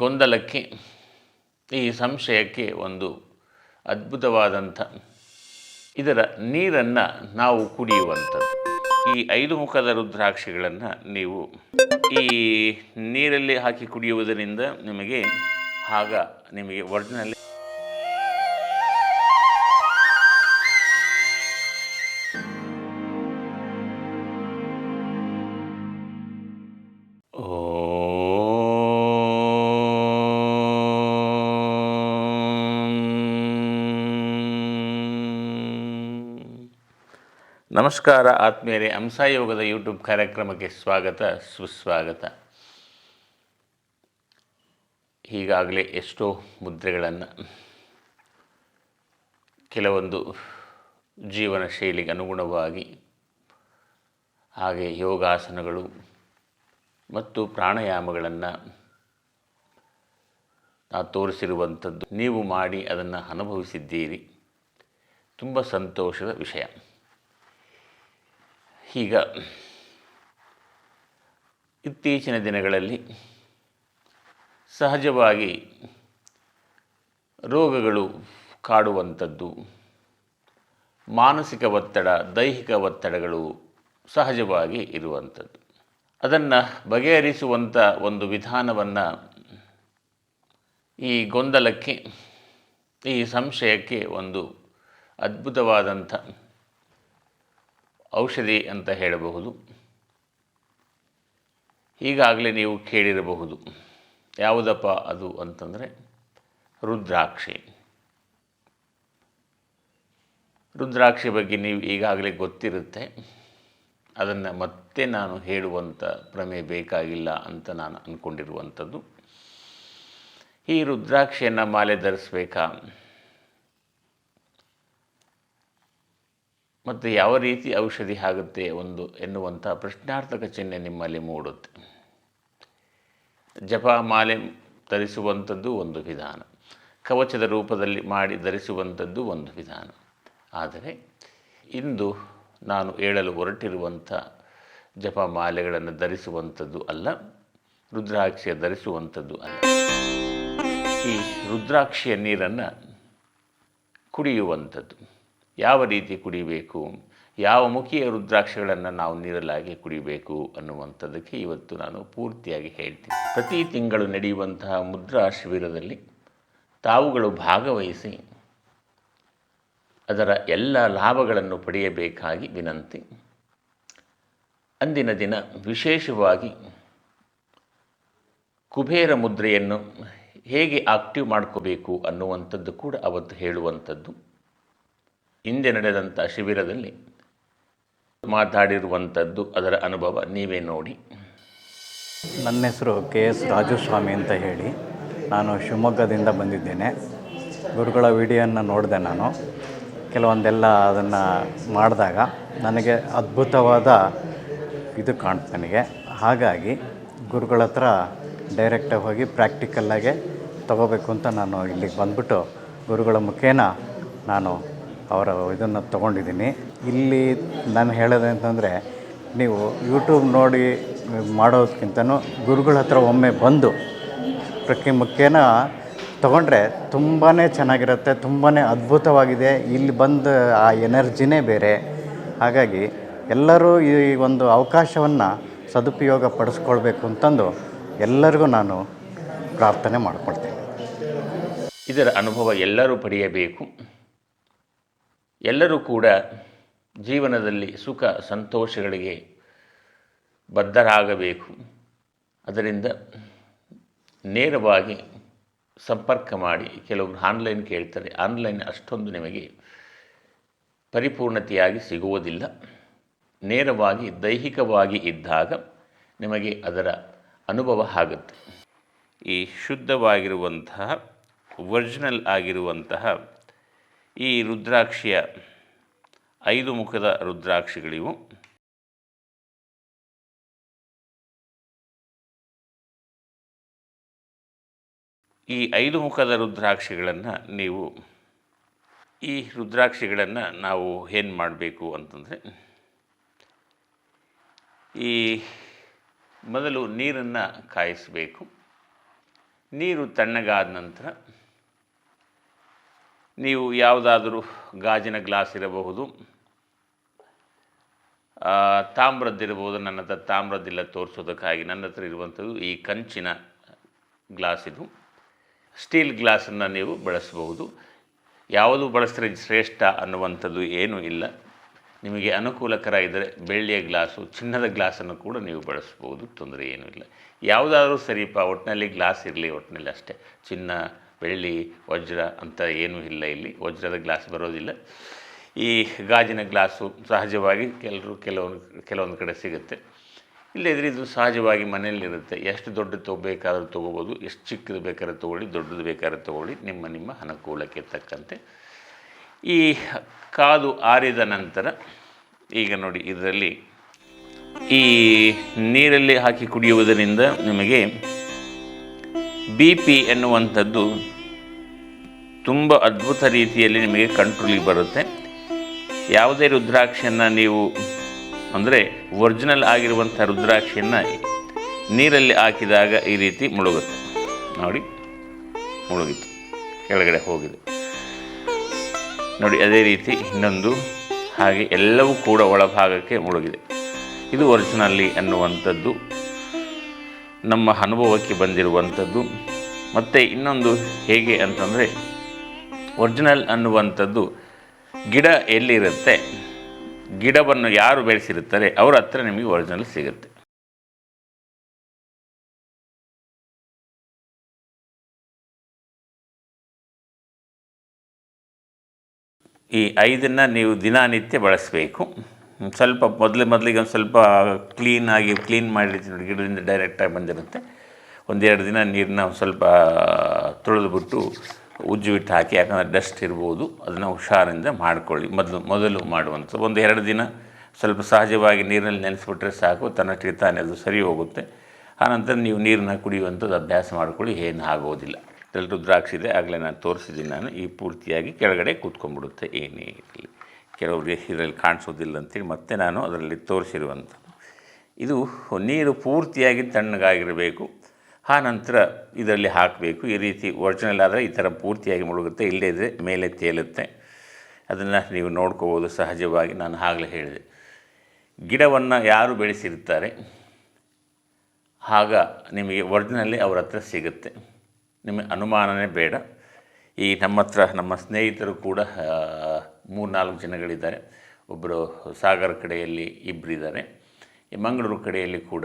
ಗೊಂದಲಕ್ಕೆ, ಈ ಸಂಶಯಕ್ಕೆ ಒಂದು ಅದ್ಭುತವಾದಂಥ ಇದರ ನೀರನ್ನು ನಾವು ಕುಡಿಯುವಂಥದ್ದು. ಈ ಐದು ಮುಖದ ರುದ್ರಾಕ್ಷಿಗಳನ್ನು ನೀವು ಈ ನೀರಲ್ಲಿ ಹಾಕಿ ಕುಡಿಯುವುದರಿಂದ ನಿಮಗೆ ಆಗ ನಿಮಗೆ ಒರಿಜಿನಲ್ ನಮಸ್ಕಾರ ಆತ್ಮೀಯರೇ ಹಂಸಾಯೋಗದ ಯೂಟ್ಯೂಬ್ ಕಾರ್ಯಕ್ರಮಕ್ಕೆ ಸ್ವಾಗತ, ಸುಸ್ವಾಗತ. ಈಗಾಗಲೇ ಎಷ್ಟೋ ಮುದ್ರೆಗಳನ್ನು ಕೆಲವೊಂದು ಜೀವನ ಶೈಲಿಗೆ ಅನುಗುಣವಾಗಿ, ಹಾಗೆ ಯೋಗಾಸನಗಳು ಮತ್ತು ಪ್ರಾಣಾಯಾಮಗಳನ್ನು ನಾ ತೋರಿಸಿರುವಂಥದ್ದು, ನೀವು ಮಾಡಿ ಅದನ್ನು ಅನುಭವಿಸಿದ್ದೀರಿ. ತುಂಬ ಸಂತೋಷದ ವಿಷಯ. ಈಗ ಇತ್ತೀಚಿನ ದಿನಗಳಲ್ಲಿ ಸಹಜವಾಗಿ ರೋಗಗಳು ಕಾಡುವಂಥದ್ದು, ಮಾನಸಿಕ ಒತ್ತಡ, ದೈಹಿಕ ಒತ್ತಡಗಳು ಸಹಜವಾಗಿ ಇರುವಂಥದ್ದು. ಅದನ್ನು ಬಗೆಹರಿಸುವಂಥ ಒಂದು ವಿಧಾನವನ್ನು ಈ ಗೊಂದಲಕ್ಕೆ, ಈ ಸಂಶಯಕ್ಕೆ ಒಂದು ಅದ್ಭುತವಾದಂಥ ಔಷಧಿ ಅಂತ ಹೇಳಬಹುದು. ಈಗಾಗಲೇ ನೀವು ಕೇಳಿರಬಹುದು. ಯಾವುದಪ್ಪ ಅದು ಅಂತಂದರೆ ರುದ್ರಾಕ್ಷಿ. ರುದ್ರಾಕ್ಷಿ ಬಗ್ಗೆ ನೀವು ಈಗಾಗಲೇ ಗೊತ್ತಿರುತ್ತೆ. ಅದನ್ನು ಮತ್ತೆ ನಾನು ಹೇಳುವಂಥ ಪ್ರಮೆ ಬೇಕಾಗಿಲ್ಲ ಅಂತ ನಾನು ಅಂದ್ಕೊಂಡಿರುವಂಥದ್ದು ಈ ರುದ್ರಾಕ್ಷಿಯನ್ನು ಮಾಲೆ ಧರಿಸ್ಬೇಕಾ? ಮತ್ತು ಯಾವ ರೀತಿ ಔಷಧಿ ಆಗುತ್ತೆ ಒಂದು ಎನ್ನುವಂಥ ಪ್ರಶ್ನಾರ್ಥಕ ಚಿಹ್ನೆ ನಿಮ್ಮಲ್ಲಿ ಮೂಡುತ್ತೆ. ಜಪ, ಮಾಲೆ ಧರಿಸುವಂಥದ್ದು ಒಂದು ವಿಧಾನ. ಕವಚದ ರೂಪದಲ್ಲಿ ಮಾಡಿ ಧರಿಸುವಂಥದ್ದು ಒಂದು ವಿಧಾನ. ಆದರೆ ಇಂದು ನಾನು ಹೇಳಲು ಹೊರಟಿರುವಂಥ ಜಪ, ಮಾಲೆಗಳನ್ನು ಧರಿಸುವಂಥದ್ದು ಅಲ್ಲ, ರುದ್ರಾಕ್ಷಿಯ ಧರಿಸುವಂಥದ್ದು ಅಲ್ಲ. ಈ ರುದ್ರಾಕ್ಷಿಯ ನೀರನ್ನು ಕುಡಿಯುವಂಥದ್ದು. ಯಾವ ರೀತಿ ಕುಡಿಬೇಕು? ಯಾವ ಮುಖಿಯ ರುದ್ರಾಕ್ಷಗಳನ್ನು ನಾವು ನೀರಲಾಗಿ ಕುಡಿಬೇಕು ಅನ್ನುವಂಥದ್ದಕ್ಕೆ ಇವತ್ತು ನಾನು ಪೂರ್ತಿಯಾಗಿ ಹೇಳ್ತೀನಿ. ಪ್ರತಿ ತಿಂಗಳು ನಡೆಯುವಂತಹ ಮುದ್ರಾ ಶಿಬಿರದಲ್ಲಿ ತಾವುಗಳು ಭಾಗವಹಿಸಿ ಅದರ ಎಲ್ಲ ಲಾಭಗಳನ್ನು ಪಡೆಯಬೇಕಾಗಿ ವಿನಂತಿ. ಅಂದಿನ ದಿನ ವಿಶೇಷವಾಗಿ ಕುಬೇರ ಮುದ್ರೆಯನ್ನು ಹೇಗೆ ಆಕ್ಟಿವ್ ಮಾಡ್ಕೋಬೇಕು ಅನ್ನುವಂಥದ್ದು ಕೂಡ ಅವತ್ತು ಹೇಳುವಂಥದ್ದು. ಹಿಂದೆ ನಡೆದಂಥ ಶಿಬಿರದಲ್ಲಿ ಮಾತಾಡಿರುವಂಥದ್ದು ಅದರ ಅನುಭವ ನೀವೇ ನೋಡಿ. ನನ್ನ ಹೆಸರು ಕೆ ಎಸ್ ರಾಜುಸ್ವಾಮಿ ಅಂತ ಹೇಳಿ ನಾನು ಶಿವಮೊಗ್ಗದಿಂದ ಬಂದಿದ್ದೇನೆ. ಗುರುಗಳ ವಿಡಿಯೋನ ನೋಡಿದೆ ನಾನು. ಕೆಲವೊಂದೆಲ್ಲ ಅದನ್ನು ಮಾಡಿದಾಗ ನನಗೆ ಅದ್ಭುತವಾದ ಇದು ಕಾಣ್ತು ನನಗೆ. ಹಾಗಾಗಿ ಗುರುಗಳ ಹತ್ರ ಡೈರೆಕ್ಟಾಗಿ ಹೋಗಿ ಪ್ರಾಕ್ಟಿಕಲ್ಲಾಗೆ ತಗೋಬೇಕು ಅಂತ ನಾನು ಇಲ್ಲಿಗೆ ಬಂದ್ಬಿಟ್ಟು ಗುರುಗಳ ಮುಖೇನ ನಾನು ಅವರ ಇದನ್ನು ತೊಗೊಂಡಿದ್ದೀನಿ. ಇಲ್ಲಿ ನಾನು ಹೇಳೋದು ಅಂತಂದರೆ ನೀವು ಯೂಟ್ಯೂಬ್ ನೋಡಿ ಮಾಡೋದಕ್ಕಿಂತನೂ ಗುರುಗಳ ಹತ್ರ ಒಮ್ಮೆ ಬಂದು ಪ್ರತಿ ಮುಖ್ಯನ ತೊಗೊಂಡ್ರೆ ತುಂಬಾ ಚೆನ್ನಾಗಿರುತ್ತೆ ತುಂಬಾ ಅದ್ಭುತವಾಗಿದೆ. ಇಲ್ಲಿ ಬಂದು ಆ ಎನರ್ಜಿನೇ ಬೇರೆ. ಹಾಗಾಗಿ ಎಲ್ಲರೂ ಈ ಒಂದು ಅವಕಾಶವನ್ನು ಸದುಪಯೋಗ ಪಡಿಸ್ಕೊಳ್ಬೇಕು ಅಂತಂದು ಎಲ್ಲರಿಗೂ ನಾನು ಪ್ರಾರ್ಥನೆ ಮಾಡಿಕೊಳ್ತೇನೆ. ಇದರ ಅನುಭವ ಎಲ್ಲರೂ ಪಡೆಯಬೇಕು. ಎಲ್ಲರೂ ಕೂಡ ಜೀವನದಲ್ಲಿ ಸುಖ ಸಂತೋಷಗಳಿಗೆ ಬದ್ಧರಾಗಬೇಕು. ಅದರಿಂದ ನೇರವಾಗಿ ಸಂಪರ್ಕ ಮಾಡಿ ಕೆಲವರು ಆನ್ಲೈನ್ ಕೇಳ್ತಾರೆ. ಆನ್ಲೈನ್ ಅಷ್ಟೊಂದು ನಿಮಗೆ ಪರಿಪೂರ್ಣತೆಯಾಗಿ ಸಿಗುವುದಿಲ್ಲ. ನೇರವಾಗಿ, ದೈಹಿಕವಾಗಿ ಇದ್ದಾಗ ನಿಮಗೆ ಅದರ ಅನುಭವ ಆಗುತ್ತೆ. ಈ ಶುದ್ಧವಾಗಿರುವಂತಹ, ಒರಿಜಿನಲ್ ಆಗಿರುವಂತಹ ಈ ರುದ್ರಾಕ್ಷಿಯ ಐದು ಮುಖದ ರುದ್ರಾಕ್ಷಿಗಳಿವು. ಈ ಐದು ಮುಖದ ರುದ್ರಾಕ್ಷಿಗಳನ್ನು ನೀವು ಈ ರುದ್ರಾಕ್ಷಿಗಳನ್ನು ನಾವು ಏನು ಮಾಡಬೇಕು ಅಂತಂದರೆ, ಈ ಮೊದಲು ನೀರನ್ನು ಕಾಯಿಸಬೇಕು. ನೀರು ತಣ್ಣಗಾದ ನಂತರ ನೀವು ಯಾವುದಾದರೂ ಗಾಜಿನ ಗ್ಲಾಸ್ ಇರಬಹುದು. ತಾಮ್ರದ್ದಿರಬಹುದು ನನ್ನ ಹತ್ರ ತಾಮ್ರದ್ದಿಲ್ಲ ತೋರಿಸೋದಕ್ಕಾಗಿ. ನನ್ನ ಹತ್ರ ಇರುವಂಥದ್ದು ಈ ಕಂಚಿನ ಗ್ಲಾಸ್ ಇದು. ಸ್ಟೀಲ್ ಗ್ಲಾಸನ್ನು ನೀವು ಬಳಸಬಹುದು. ಯಾವುದು ಬಳಸಿದ್ರೆ ಶ್ರೇಷ್ಠ ಅನ್ನುವಂಥದ್ದು ಏನೂ ಇಲ್ಲ. ನಿಮಗೆ ಅನುಕೂಲಕರ ಇದ್ದರೆ ಬೆಳ್ಳಿಯ ಗ್ಲಾಸು, ಚಿನ್ನದ ಗ್ಲಾಸನ್ನು ಕೂಡ ನೀವು ಬಳಸ್ಬೋದು ತೊಂದರೆ ಏನೂ ಇಲ್ಲ. ಯಾವುದಾದ್ರೂ ಸರಿಪ ಒಟ್ಟಿನಲ್ಲಿ ಗ್ಲಾಸ್ ಇರಲಿ ಒಟ್ಟಿನಲ್ಲಿ ಅಷ್ಟೇ. ಚಿನ್ನ ಬೆಳ್ಳಿ, ವಜ್ರ ಅಂತ ಏನೂ ಇಲ್ಲ ಇಲ್ಲಿ. ವಜ್ರದ ಗ್ಲಾಸ್ ಬರೋದಿಲ್ಲ. ಈ ಗಾಜಿನ ಗ್ಲಾಸು ಸಹಜವಾಗಿ ಕೆಲರು ಕೆಲವೊಂದು ಕೆಲವೊಂದು ಕಡೆ ಸಿಗುತ್ತೆ. ಇಲ್ಲದಿದ್ರೆ ಇದು ಸಹಜವಾಗಿ ಮನೆಯಲ್ಲಿರುತ್ತೆ. ಎಷ್ಟು ದೊಡ್ಡದು ತೊಗೋಬೇಕಾದ್ರೂ ತೊಗೋಬೋದು. ಎಷ್ಟು ಚಿಕ್ಕದು ಬೇಕಾದ್ರೆ ತೊಗೊಳ್ಳಿ. ದೊಡ್ಡದು ಬೇಕಾದ್ರೆ ತೊಗೊಳ್ಳಿ. ನಿಮ್ಮ ನಿಮ್ಮ ಅನುಕೂಲಕ್ಕೆ ತಕ್ಕಂತೆ. ಈ ಕಾದು ಆರಿದ ನಂತರ ಈಗ ನೋಡಿ ಇದರಲ್ಲಿ ಈ ನೀರಲ್ಲಿ ಹಾಕಿ ಕುಡಿಯುವುದರಿಂದ ನಿಮಗೆ ಬಿ ಪಿ ಎನ್ನುವಂಥದ್ದು ತುಂಬ ಅದ್ಭುತ ರೀತಿಯಲ್ಲಿ ನಿಮಗೆ ಕಂಟ್ರೋಲಿಗೆ ಬರುತ್ತೆ. ಯಾವುದೇ ರುದ್ರಾಕ್ಷಿಯನ್ನು ನೀವು ಅಂದರೆ ಒರಿಜಿನಲ್ ಆಗಿರುವಂಥ ರುದ್ರಾಕ್ಷಿಯನ್ನು ನೀರಲ್ಲಿ ಹಾಕಿದಾಗ ಈ ರೀತಿ ಮುಳುಗುತ್ತೆ. ನೋಡಿ, ಮುಳುಗಿತು. ಕೆಳಗಡೆ ಹೋಗಿದೆ. ನೋಡಿ, ಅದೇ ರೀತಿ ಇನ್ನೊಂದು, ಹಾಗೆ ಎಲ್ಲವೂ ಕೂಡ ಒಳಭಾಗಕ್ಕೆ ಮುಳುಗಿದೆ. ಇದು ಒರಿಜಿನಲ್ಲಿ ಅನ್ನುವಂಥದ್ದು ನಮ್ಮ ಅನುಭವಕ್ಕೆ ಬಂದಿರುವಂಥದ್ದು. ಮತ್ತು ಇನ್ನೊಂದು ಹೇಗೆ ಅಂತಂದರೆ, ಒರಿಜಿನಲ್ ಅನ್ನುವಂಥದ್ದು ಗಿಡ ಎಲ್ಲಿರುತ್ತೆ, ಗಿಡವನ್ನು ಯಾರು ಬೆಳೆಸಿರುತ್ತಾರೆ, ಅವರ ಹತ್ರ ನಿಮಗೆ ಒರಿಜಿನಲ್ ಸಿಗುತ್ತೆ. ಈ ಐದನ್ನು ನೀವು ದಿನನಿತ್ಯ ಬಳಸಬೇಕು. ಸ್ವಲ್ಪ ಮೊದಲು ಮೊದಲಿಗೆ ಒಂದು ಸ್ವಲ್ಪ ಕ್ಲೀನಾಗಿ ಕ್ಲೀನ್ ಮಾಡಿರ್ತೀನಿ ಗಿಡದಿಂದ ಡೈರೆಕ್ಟಾಗಿ ಬಂದಿರುತ್ತೆ. ಒಂದೆರಡು ದಿನ ನೀರನ್ನ ಸ್ವಲ್ಪ ತೊಳೆದುಬಿಟ್ಟು ಉಜ್ಜು ಬಿಟ್ಟು ಹಾಕಿ, ಯಾಕಂದರೆ ಡಸ್ಟ್ ಇರ್ಬೋದು, ಅದನ್ನು ಹುಷಾರಿಂದ ಮಾಡ್ಕೊಳ್ಳಿ. ಮೊದಲು ಮೊದಲು ಮಾಡುವಂಥ ಒಂದು ಎರಡು ದಿನ ಸ್ವಲ್ಪ ಸಹಜವಾಗಿ ನೀರಿನಲ್ಲಿ ನೆನೆಸ್ಬಿಟ್ರೆ ಸಾಕು, ತನ್ನ ತಾನೇ ಅದು ಸರಿ ಹೋಗುತ್ತೆ. ಆನಂತರ ನೀವು ನೀರನ್ನ ಕುಡಿಯುವಂಥದ್ದು ಅಭ್ಯಾಸ ಮಾಡಿಕೊಳ್ಳಿ, ಏನು ಆಗೋದಿಲ್ಲ. ಎಲ್ಲರೂ ದ್ರಾಕ್ಷಿ ಇದೆ, ಆಗಲೇ ನಾನು ತೋರಿಸಿದ್ದೀನಿ ನಾನು, ಈ ಪೂರ್ತಿಯಾಗಿ ಕೆಳಗಡೆ ಕೂತ್ಕೊಂಡ್ಬಿಡುತ್ತೆ, ಏನೇ ಇರಲಿ. ಕೆಲವರಿಗೆ ಇದರಲ್ಲಿ ಕಾಣಿಸೋದಿಲ್ಲ ಅಂತೇಳಿ ಮತ್ತೆ ನಾನು ಅದರಲ್ಲಿ ತೋರಿಸಿರುವಂಥದ್ದು. ಇದು ನೀರು ಪೂರ್ತಿಯಾಗಿ ತಣ್ಣಗಾಗಿರಬೇಕು. ಆ ನಂತರ ಇದರಲ್ಲಿ ಹಾಕಬೇಕು. ಈ ರೀತಿ ಒರಿಜಿನಲ್ ಆದರೆ ಈ ಥರ ಪೂರ್ತಿಯಾಗಿ ಮುಳುಗುತ್ತೆ ಇಲ್ಲದೇ ಇದ್ದರೆ ಮೇಲೆ ತೇಲುತ್ತೆ. ಅದನ್ನು ನೀವು ನೋಡ್ಕೋಬೋದು, ಸಹಜವಾಗಿ ನಾನು ಆಗಲೇ ಹೇಳಿದೆ. ಗಿಡವನ್ನು ಯಾರು ಬೆಳೆಸಿರ್ತಾರೆ ಆಗ ನಿಮಗೆ ಒರಿಜಿನಲ್ಲಿ ಅವ್ರ ಹತ್ರ ಸಿಗುತ್ತೆ. ನಿಮಗೆ ಅನುಮಾನನೇ ಬೇಡ. ಈ ನಮ್ಮ ಹತ್ರ ನಮ್ಮ ಸ್ನೇಹಿತರು ಕೂಡ ಮೂರು ನಾಲ್ಕು ಜನಗಳಿದ್ದಾರೆ. ಒಬ್ಬರು ಸಾಗರ ಕಡೆಯಲ್ಲಿ ಇಬ್ಬರಿದ್ದಾರೆ ಈ ಮಂಗಳೂರು ಕಡೆಯಲ್ಲಿ ಕೂಡ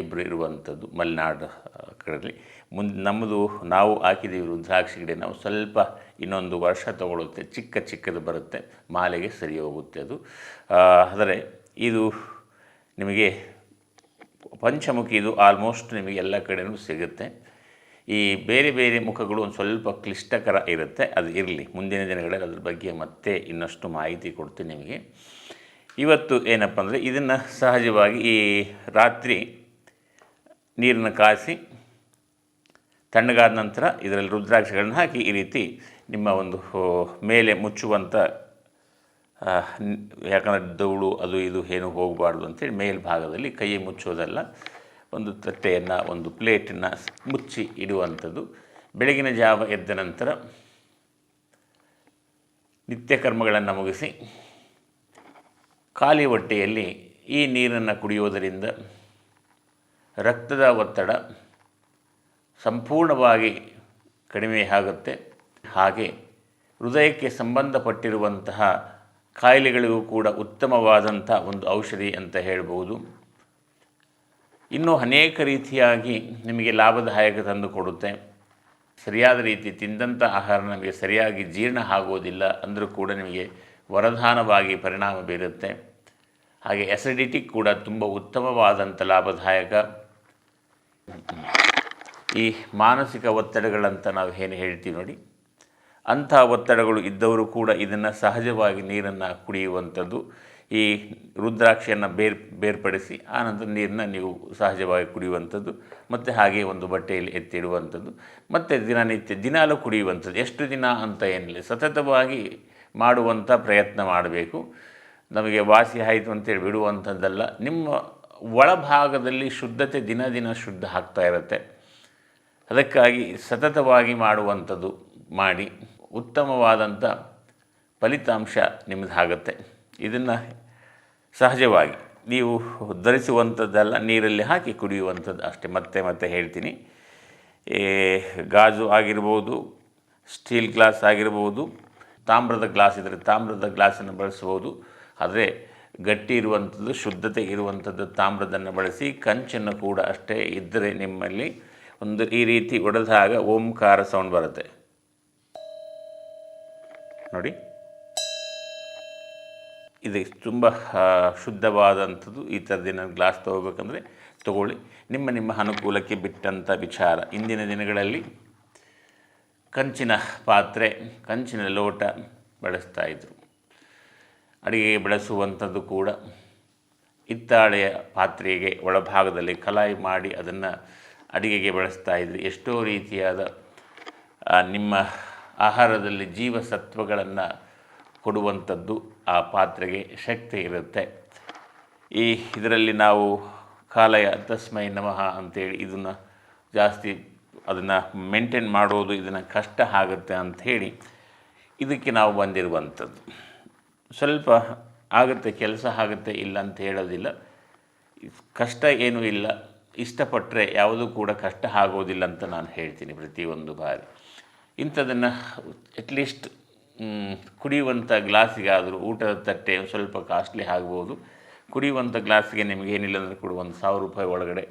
ಇಬ್ಬರು ಇರುವಂಥದ್ದು ಮಲೆನಾಡು ಕಡೆಯಲ್ಲಿ. ಮುಂದೆ ನಮ್ಮದು ನಾವು ಹಾಕಿದ್ದೀವಿ ದ್ರಾಕ್ಷಿ ಗಿಡ ನಾವು ಸ್ವಲ್ಪ ಇನ್ನೊಂದು ವರ್ಷ ತಗೊಳ್ಳುತ್ತೆ ಚಿಕ್ಕ ಚಿಕ್ಕದು ಬರುತ್ತೆ. ಮಾಲೆಗೆ ಸರಿ ಹೋಗುತ್ತೆ ಅದು. ಆದರೆ ಇದು ನಿಮಗೆ ಪಂಚಮುಖಿ ಇದು ಆಲ್ಮೋಸ್ಟ್ ನಿಮಗೆ ಎಲ್ಲ ಕಡೆಯೂ ಸಿಗುತ್ತೆ. ಈ ಬೇರೆ ಬೇರೆ ಮುಖಗಳು ಒಂದು ಸ್ವಲ್ಪ ಕ್ಲಿಷ್ಟಕರ ಇರುತ್ತೆ, ಅದು ಇರಲಿ. ಮುಂದಿನ ದಿನಗಳಲ್ಲಿ ಅದ್ರ ಬಗ್ಗೆ ಮತ್ತೆ ಇನ್ನಷ್ಟು ಮಾಹಿತಿ ಕೊಡ್ತೀನಿ ನಿಮಗೆ. ಇವತ್ತು ಏನಪ್ಪ ಅಂದರೆ ಇದನ್ನು ಸಹಜವಾಗಿ ಈ ರಾತ್ರಿ ನೀರನ್ನು ಕಾಯಿಸಿ, ತಣ್ಣಗಾದ ನಂತರ ಇದರಲ್ಲಿ ರುದ್ರಾಕ್ಷಿಗಳನ್ನ ಹಾಕಿ ಈ ರೀತಿ ನಿಮ್ಮ ಒಂದು ಮೇಲೆ ಮುಚ್ಚುವಂಥ ಯಾಕಂದರೆ ದೌಳು ಅದು ಇದು ಏನು ಹೋಗಬಾರ್ದು ಅಂತೇಳಿ ಮೇಲ್ಭಾಗದಲ್ಲಿ ಕೈ ಮುಚ್ಚೋದಲ್ಲ. ಒಂದು ತಟ್ಟೆಯನ್ನು, ಒಂದು ಪ್ಲೇಟನ್ನು ಮುಚ್ಚಿ ಇಡುವಂಥದ್ದು. ಬೆಳಗಿನ ಜಾವ ಎದ್ದ ನಂತರ ನಿತ್ಯ ಕರ್ಮಗಳನ್ನು ಮುಗಿಸಿ ಖಾಲಿ ಹೊಟ್ಟೆಯಲ್ಲಿ ಈ ನೀರನ್ನು ಕುಡಿಯೋದರಿಂದ ರಕ್ತದ ಒತ್ತಡ ಸಂಪೂರ್ಣವಾಗಿ ಕಡಿಮೆ ಆಗುತ್ತೆ. ಹಾಗೆ ಹೃದಯಕ್ಕೆ ಸಂಬಂಧಪಟ್ಟಿರುವಂತಹ ಕಾಯಿಲೆಗಳಿಗೂ ಕೂಡ ಉತ್ತಮವಾದಂಥ ಒಂದು ಔಷಧಿ ಅಂತ ಹೇಳ್ಬೋದು. ಇನ್ನೂ ಅನೇಕ ರೀತಿಯಾಗಿ ನಿಮಗೆ ಲಾಭದಾಯಕ ತಂದು ಕೊಡುತ್ತೆ. ಸರಿಯಾದ ರೀತಿ ತಿಂದಂಥ ಆಹಾರ ನಮಗೆ ಸರಿಯಾಗಿ ಜೀರ್ಣ ಆಗೋದಿಲ್ಲ ಅಂದರೂ ಕೂಡ ನಿಮಗೆ ವರದಾನವಾಗಿ ಪರಿಣಾಮ ಬೀರುತ್ತೆ. ಹಾಗೆ ಎಸಿಡಿಟಿ ಕೂಡ ತುಂಬ ಉತ್ತಮವಾದಂಥ ಲಾಭದಾಯಕ. ಈ ಮಾನಸಿಕ ಒತ್ತಡಗಳಂತ ನಾವು ಏನು ಹೇಳ್ತೀವಿ ನೋಡಿ. ಅಂಥ ಒತ್ತಡಗಳು ಇದ್ದವರು ಕೂಡ ಇದನ್ನು ಸಹಜವಾಗಿ ನೀರನ್ನು ಕುಡಿಯುವಂಥದ್ದು. ಈ ರುದ್ರಾಕ್ಷಿಯನ್ನು ಬೇರ್, ಬೇರ್ಪಡಿಸಿ ಆನಂತರ ನೀರನ್ನು ನೀವು ಸಹಜವಾಗಿ ಕುಡಿಯುವಂಥದ್ದು, ಮತ್ತು ಹಾಗೆ ಒಂದು ಬಟ್ಟೆಯಲ್ಲಿ ಎತ್ತಿಡುವಂಥದ್ದು, ಮತ್ತು ದಿನನಿತ್ಯ ದಿನಾಲೂ ಕುಡಿಯುವಂಥದ್ದು. ಎಷ್ಟು ದಿನ ಅಂತ ಏನಿಲ್ಲ. ಸತತವಾಗಿ ಮಾಡುವಂಥ ಪ್ರಯತ್ನ ಮಾಡಬೇಕು. ನಮಗೆ ವಾಸಿ ಆಯಿತು ಅಂತೇಳಿ ಬಿಡುವಂಥದ್ದಲ್ಲ. ನಿಮ್ಮ ಒಳಭಾಗದಲ್ಲಿ ಶುದ್ಧತೆ ದಿನ ದಿನ ಶುದ್ಧ ಆಗ್ತಾ ಇರುತ್ತೆ. ಅದಕ್ಕಾಗಿ ಸತತವಾಗಿ ಮಾಡುವಂಥದ್ದು ಮಾಡಿ ಉತ್ತಮವಾದಂಥ ಫಲಿತಾಂಶ ನಿಮ್ಮದಾಗತ್ತೆ ಇದನ್ನು ಸಹಜವಾಗಿ ನೀವು ಧರಿಸುವಂಥದ್ದೆಲ್ಲ, ನೀರಲ್ಲಿ ಹಾಕಿ ಕುಡಿಯುವಂಥದ್ದು ಅಷ್ಟೇ. ಮತ್ತೆ ಮತ್ತೆ ಹೇಳ್ತೀನಿ. ಗಾಜು ಆಗಿರ್ಬೋದು, ಸ್ಟೀಲ್ ಗ್ಲಾಸ್ ಆಗಿರ್ಬೋದು, ತಾಮ್ರದ ಗ್ಲಾಸ್ ಇದ್ದರೆ ತಾಮ್ರದ ಗ್ಲಾಸನ್ನು ಬಳಸ್ಬೋದು. ಆದರೆ ಗಟ್ಟಿ ಇರುವಂಥದ್ದು, ಶುದ್ಧತೆ ಇರುವಂಥದ್ದು ತಾಮ್ರದನ್ನು ಬಳಸಿ, ಕಂಚನ್ನು ಕೂಡ ಅಷ್ಟೇ ಇದ್ದರೆ ನಿಮ್ಮಲ್ಲಿ ಒಂದು ಈ ರೀತಿ ಒಡೆದಾಗ ಓಂಕಾರ ಸೌಂಡ್ ಬರುತ್ತೆ. ನೋಡಿ. ಇದು ತುಂಬ ಶುದ್ಧವಾದಂಥದ್ದು ಈ ಥರದಿನ ಗ್ಲಾಸ್ ತೊಗೋಬೇಕಂದ್ರೆ ತಗೊಳ್ಳಿ. ನಿಮ್ಮ ನಿಮ್ಮ ಅನುಕೂಲಕ್ಕೆ ಬಿಟ್ಟಂಥ ವಿಚಾರ. ಇಂದಿನ ದಿನಗಳಲ್ಲಿ ಕಂಚಿನ ಪಾತ್ರೆ, ಕಂಚಿನ ಲೋಟ ಬಳಸ್ತಾ ಇದ್ದರು ಅಡಿಗೆಗೆ ಬಳಸುವಂಥದ್ದು ಕೂಡ ಹಿತ್ತಾಳೆಯ ಪಾತ್ರೆಗೆ ಒಳಭಾಗದಲ್ಲಿ ಕಲಾಯಿ ಮಾಡಿ ಅದನ್ನು ಅಡಿಗೆಗೆ ಬಳಸ್ತಾ ಇದ್ದರು ಎಷ್ಟೋ ರೀತಿಯಾದ ನಿಮ್ಮ ಆಹಾರದಲ್ಲಿ ಜೀವಸತ್ವಗಳನ್ನು ಕೊಡುವಂಥದ್ದು ಆ ಪಾತ್ರೆಗೆ ಶಕ್ತಿ ಇರುತ್ತೆ. ಈ ಇದರಲ್ಲಿ ನಾವು ಕಾಲಯ ತಸ್ಮೈ ನಮಃ ಅಂತೇಳಿ ಇದನ್ನು ಜಾಸ್ತಿ ಅದನ್ನು ಮೇಂಟೈನ್ ಮಾಡೋದು ಇದನ್ನು ಕಷ್ಟ ಆಗುತ್ತೆ ಅಂಥೇಳಿ ಇದಕ್ಕೆ ನಾವು ಬಂದಿರುವಂಥದ್ದು. ಸ್ವಲ್ಪ ಆಗುತ್ತೆ, ಕೆಲಸ ಆಗುತ್ತೆ, ಇಲ್ಲ ಅಂತ ಹೇಳೋದಿಲ್ಲ. ಕಷ್ಟ ಏನೂ ಇಲ್ಲ. ಇಷ್ಟಪಟ್ಟರೆ ಯಾವುದೂ ಕೂಡ ಕಷ್ಟ ಆಗೋದಿಲ್ಲ ಅಂತ ನಾನು ಹೇಳ್ತೀನಿ ಪ್ರತಿಯೊಂದು ಬಾರಿ. ಇಂಥದನ್ನು ಅಟ್ಲೀಸ್ಟ್ ಕುಡಿಯುವಂಥ ಗ್ಲಾಸಿಗಾದರೂ ಊಟದ ತಟ್ಟೆ ಸ್ವಲ್ಪ ಕಾಸ್ಟ್ಲಿ ಆಗ್ಬೋದು. ಕುಡಿಯುವಂಥ ಗ್ಲಾಸಿಗೆ ನಿಮಗೆ ಏನಿಲ್ಲ ಅಂದರೆ ಕೂಡ ಒಂದು ಸಾವಿರ ರೂಪಾಯಿ ಒಳಗಡೆ,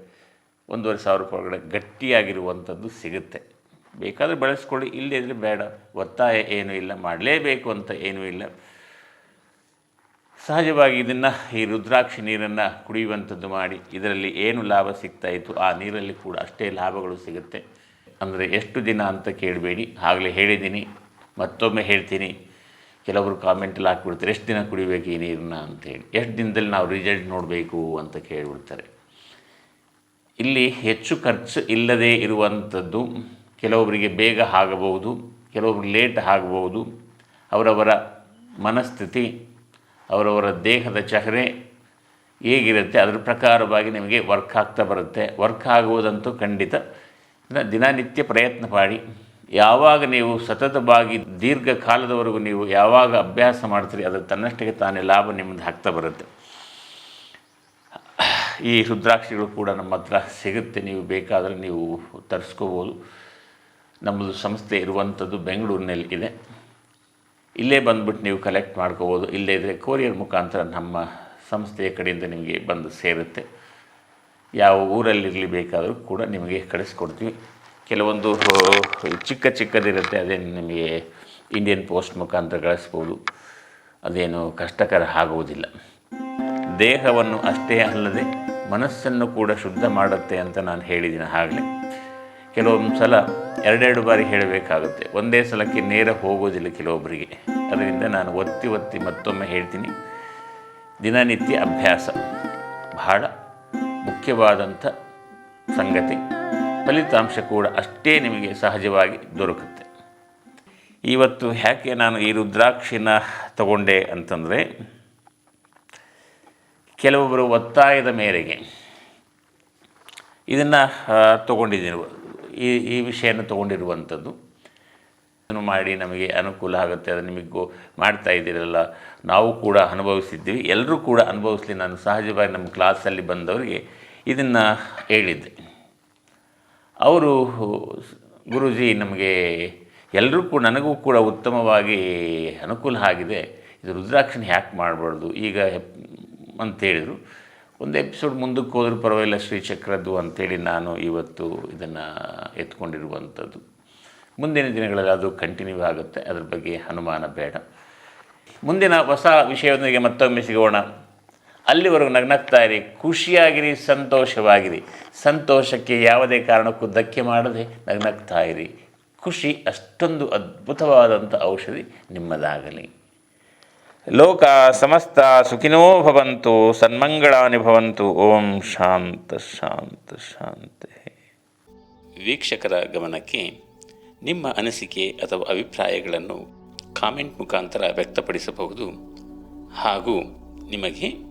ಒಂದೂವರೆ ಸಾವಿರ ರೂಪಾಯಿ ಒಳಗಡೆ ಗಟ್ಟಿಯಾಗಿರುವಂಥದ್ದು ಸಿಗುತ್ತೆ. ಬೇಕಾದರೆ ಬಳಸ್ಕೊಳ್ಳಿ, ಇಲ್ಲದೇ ಇದ್ದರೆ ಬೇಡ. ಒತ್ತಾಯ ಏನೂ ಇಲ್ಲ, ಮಾಡಲೇಬೇಕು ಅಂತ ಏನೂ ಇಲ್ಲ. ಸಹಜವಾಗಿ ಇದನ್ನು ಈ ರುದ್ರಾಕ್ಷಿ ನೀರನ್ನು ಕುಡಿಯುವಂಥದ್ದು ಮಾಡಿ, ಇದರಲ್ಲಿ ಏನು ಲಾಭ ಸಿಗ್ತಾಯಿತ್ತು ಆ ನೀರಲ್ಲಿ ಕೂಡ ಅಷ್ಟೇ ಲಾಭಗಳು ಸಿಗುತ್ತೆ. ಅಂದರೆ ಎಷ್ಟು ದಿನ ಅಂತ ಕೇಳಬೇಡಿ. ಆಗಲೇ ಹೇಳಿದ್ದೀನಿ. ಮತ್ತೊಮ್ಮೆ ಹೇಳ್ತೀನಿ. ಕೆಲವರು ಕಾಮೆಂಟಲ್ಲಿ ಹಾಕ್ಬಿಡ್ತಾರೆ, ಎಷ್ಟು ದಿನ ಕುಡಿಬೇಕು ಈ ನೀರನ್ನ? ಅಂತೇಳಿ ಎಷ್ಟು ದಿನದಲ್ಲಿ ನಾವು ರಿಸಲ್ಟ್ ನೋಡಬೇಕು ಅಂತ ಕೇಳಿಬಿಡ್ತಾರೆ. ಇಲ್ಲಿ ಹೆಚ್ಚು ಖರ್ಚು ಇಲ್ಲದೇ ಇರುವಂಥದ್ದು ಕೆಲವೊಬ್ಬರಿಗೆ ಬೇಗ ಆಗಬಹುದು ಕೆಲವೊಬ್ರಿಗೆ ಲೇಟ್ ಆಗಬಹುದು. ಅವರವರ ಮನಸ್ಥಿತಿ, ಅವರವರ ದೇಹದ ಚಹರೆ ಹೇಗಿರುತ್ತೆ, ಅದರ ಪ್ರಕಾರವಾಗಿ ನಿಮಗೆ ವರ್ಕ್ ಆಗ್ತಾ ಬರುತ್ತೆ. ವರ್ಕ್ ಆಗುವುದಂತೂ ಖಂಡಿತ ದಿನನಿತ್ಯ ಪ್ರಯತ್ನ ಮಾಡಿ. ಯಾವಾಗ ನೀವು ಸತತವಾಗಿ ದೀರ್ಘಕಾಲದವರೆಗೂ ನೀವು ಯಾವಾಗ ಅಭ್ಯಾಸ ಮಾಡ್ತೀರಿ, ಅದು ತನ್ನಷ್ಟಕ್ಕೆ ತಾನೇ ಲಾಭ ನಿಮ್ಮದು ಹಾಕ್ತಾ ಬರುತ್ತೆ. ಈ ರುದ್ರಾಕ್ಷಿಗಳು ಕೂಡ ನಮ್ಮ ಹತ್ರ ಸಿಗುತ್ತೆ, ನೀವು ಬೇಕಾದರೆ ನೀವು ತರಿಸ್ಕೋಬೋದು. ನಮ್ಮದು ಸಂಸ್ಥೆ ಇರುವಂಥದ್ದು ಬೆಂಗಳೂರಿನಲ್ಲಿ ಇದೆ. ಇಲ್ಲೇ ಬಂದುಬಿಟ್ಟು ನೀವು ಕಲೆಕ್ಟ್ ಮಾಡ್ಕೋಬೋದು. ಇಲ್ಲೇ ಇದ್ದರೆ ಕೊರಿಯರ್ ಮುಖಾಂತರ ನಮ್ಮ ಸಂಸ್ಥೆಯ ಕಡೆಯಿಂದ ನಿಮಗೆ ಬಂದು ಸೇರುತ್ತೆ. ಯಾವ ಊರಲ್ಲಿರಲಿ ಬೇಕಾದರೂ ಕೂಡ ನಿಮಗೆ ಕಳಿಸ್ಕೊಡ್ತೀವಿ. ಕೆಲವೊಂದು ಚಿಕ್ಕ ಚಿಕ್ಕದಿರುತ್ತೆ. ಅದೇನು ನಿಮಗೆ ಇಂಡಿಯನ್ ಪೋಸ್ಟ್ ಮುಖಾಂತರ ಕಳಿಸ್ಬೋದು ಅದೇನು ಕಷ್ಟಕರ ಆಗುವುದಿಲ್ಲ. ದೇಹವನ್ನು ಅಷ್ಟೇ ಅಲ್ಲದೆ ಮನಸ್ಸನ್ನು ಕೂಡ ಶುದ್ಧ ಮಾಡುತ್ತೆ ಅಂತ ನಾನು ಹೇಳಿದ್ದೀನಿ ಆಗಲೇ ಕೆಲವೊಂದು ಸಲ ಎರಡೆರಡು ಬಾರಿ ಹೇಳಬೇಕಾಗುತ್ತೆ. ಒಂದೇ ಸಲಕ್ಕೆ ನೇರ ಹೋಗೋದಿಲ್ಲ ಕೆಲವೊಬ್ಬರಿಗೆ. ಅದರಿಂದ ನಾನು ಒತ್ತಿ ಒತ್ತಿ ಮತ್ತೊಮ್ಮೆ ಹೇಳ್ತೀನಿ. ದಿನನಿತ್ಯ ಅಭ್ಯಾಸ. ಬಹಳ ಮುಖ್ಯವಾದಂಥ ಸಂಗತಿ. ಫಲಿತಾಂಶ ಕೂಡ ಅಷ್ಟೇ ನಿಮಗೆ ಸಹಜವಾಗಿ ದೊರಕುತ್ತೆ. ಇವತ್ತು ಯಾಕೆ ನಾನು ಈ ರುದ್ರಾಕ್ಷಿನ ತಗೊಂಡೆ ಅಂತಂದರೆ ಕೆಲವೊಬ್ಬರು ಒತ್ತಾಯದ ಮೇರೆಗೆ ಇದನ್ನು ತಗೊಂಡಿದ್ದೀನಿ ಈ ಈ ವಿಷಯನ ತಗೊಂಡಿರುವಂಥದ್ದು. ಅದನ್ನು ಮಾಡಿ ನಮಗೆ ಅನುಕೂಲ ಆಗುತ್ತೆ, ಅದು ನಿಮಗೆ ಮಾಡ್ತಾ ಇದ್ದೀರಲ್ಲ, ನಾವು ಕೂಡ ಅನುಭವಿಸಿದ್ದೀವಿ. ಎಲ್ಲರೂ ಕೂಡ ಅನುಭವಿಸಲಿ, ನಾನು ಸಹಜವಾಗಿ ನಮ್ಮ ಕ್ಲಾಸಲ್ಲಿ ಬಂದವರಿಗೆ ಇದನ್ನು ಹೇಳಿದ್ದೆ. ಅವರು ಗುರೂಜಿ, ನಮಗೆ ಎಲ್ಲರಿಗೂ ನನಗೂ ಕೂಡ ಉತ್ತಮವಾಗಿ ಅನುಕೂಲ ಆಗಿದೆ. ಇದು ರುದ್ರಾಕ್ಷನ ಹ್ಯಾಕ್ ಮಾಡಬಾರ್ದು. ಈಗ ಅಂತೇಳಿದರು. ಒಂದು ಎಪಿಸೋಡ್ ಮುಂದಕ್ಕೆ ಹೋದ್ರೂ ಪರವಾಗಿಲ್ಲ, ಶ್ರೀಚಕ್ರದ್ದು ಅಂಥೇಳಿ ನಾನು ಇವತ್ತು ಇದನ್ನು ಎತ್ಕೊಂಡಿರುವಂಥದ್ದು. ಮುಂದಿನ ದಿನಗಳಲ್ಲಿ ಅದು ಕಂಟಿನ್ಯೂ ಆಗುತ್ತೆ. ಅದ್ರ ಬಗ್ಗೆ ಅನುಮಾನ ಬೇಡ. ಮುಂದಿನ ಹೊಸ ವಿಷಯದೊಂದಿಗೆ ಮತ್ತೊಮ್ಮೆ ಸಿಗೋಣ. ಅಲ್ಲಿವರೆಗೂ ನಗ್ನಗ್ತಾ ಇರಿ ಖುಷಿಯಾಗಿರಿ ಸಂತೋಷವಾಗಿರಿ. ಸಂತೋಷಕ್ಕೆ ಯಾವುದೇ ಕಾರಣಕ್ಕೂ ಧಕ್ಕೆ ಮಾಡದೆ ನಗ್ನಗ್ತಾ ಇರಿ. ಖುಷಿ ಅಷ್ಟೊಂದು ಅದ್ಭುತವಾದಂಥ ಔಷಧಿ ನಿಮ್ಮದಾಗಲಿ. ಲೋಕ ಸಮಸ್ತ ಸುಖಿನೋ ಭವಂತು ಸನ್ಮಂಗಳಾನಿ ಭವಂತು ಓಂ ಶಾಂತ ಶಾಂತ ಶಾಂತ. ವೀಕ್ಷಕರ ಗಮನಕ್ಕೆ ನಿಮ್ಮ ಅನಿಸಿಕೆ ಅಥವಾ ಅಭಿಪ್ರಾಯಗಳನ್ನು ಕಾಮೆಂಟ್ ಮುಖಾಂತರ ವ್ಯಕ್ತಪಡಿಸಬಹುದು ಹಾಗೂ ನಿಮಗೆ